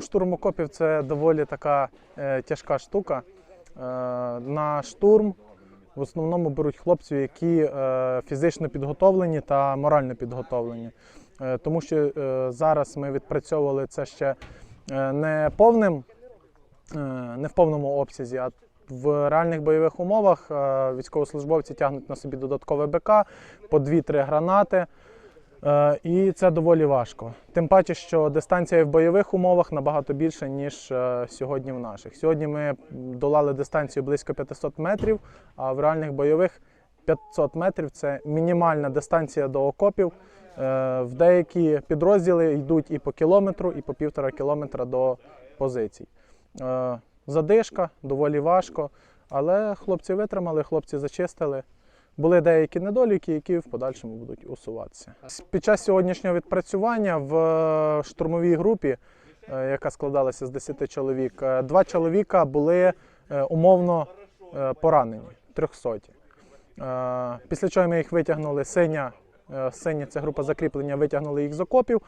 Штурм окопів це доволі така е, тяжка штука. Е, на штурм в основному беруть хлопців, які е, фізично підготовлені та морально підготовлені. Е, тому що е, зараз ми відпрацьовували це ще е, не повним, е, не в повному обсязі, а в реальних бойових умовах е, військовослужбовці тягнуть на собі додаткове БК, по 2-3 гранати. Е, І це доволі важко. Тим паче, що дистанція в бойових умовах набагато більша, ніж е, сьогодні в наших. Сьогодні ми долали дистанцію близько 500 метрів, а в реальних бойових 500 метрів це мінімальна дистанція до окопів. Е, В деякі підрозділи йдуть і по кілометру, і по півтора кілометра до позицій. Задишка, доволі важко, але хлопці витримали, хлопці зачистили. Були деякі недоліки, які в подальшому будуть усуватися. Під час сьогоднішнього відпрацювання в е, штурмовій групі, е, яка складалася з 10 чоловік, е, два чоловіка були умовно поранені, трьохсоті. Після чого ми їх витягнули синя, синя це група закріплення, витягнули їх з окопів,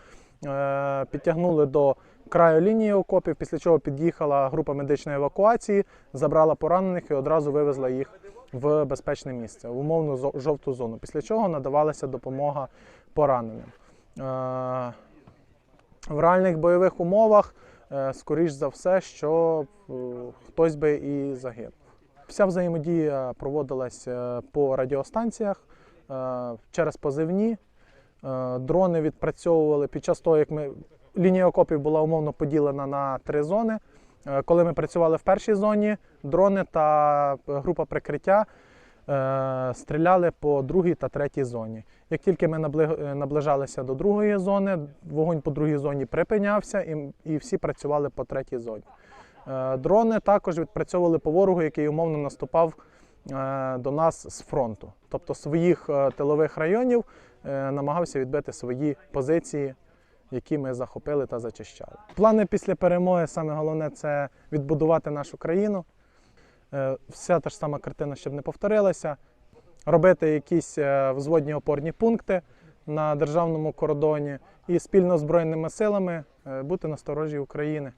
підтягнули до краю лінії окопів, після чого під'їхала група медичної евакуації, забрала поранених і одразу вивезла їх в безпечне місце, в умовну жовту зону. Після чого надавалася допомога пораненим. Е, В реальних бойових умовах, е, скоріш за все, що е, хтось би і загинув. Вся взаємодія проводилась по радіостанціях через позивні. Дрони відпрацьовували під час того, як ми лінія окопів була умовно поділена на три зони. Коли ми працювали в першій зоні, дрони та група прикриття е, стріляли по другій та третій зоні. Як тільки ми е, наближалися до другої зони, вогонь по другій зоні припинявся, і, всі працювали по третій зоні. Е, Дрони також відпрацьовували по ворогу, який умовно наступав е, до нас з фронту. Тобто своїх е, тилових районів е, намагався відбити свої позиції, які ми захопили та зачищали. Плани після перемоги саме головне це відбудувати нашу країну. Е, Вся та ж сама картина, щоб не повторилася, робити якісь е, взводні опорні пункти на державному кордоні і спільно з Збройними силами е, бути на сторожі України.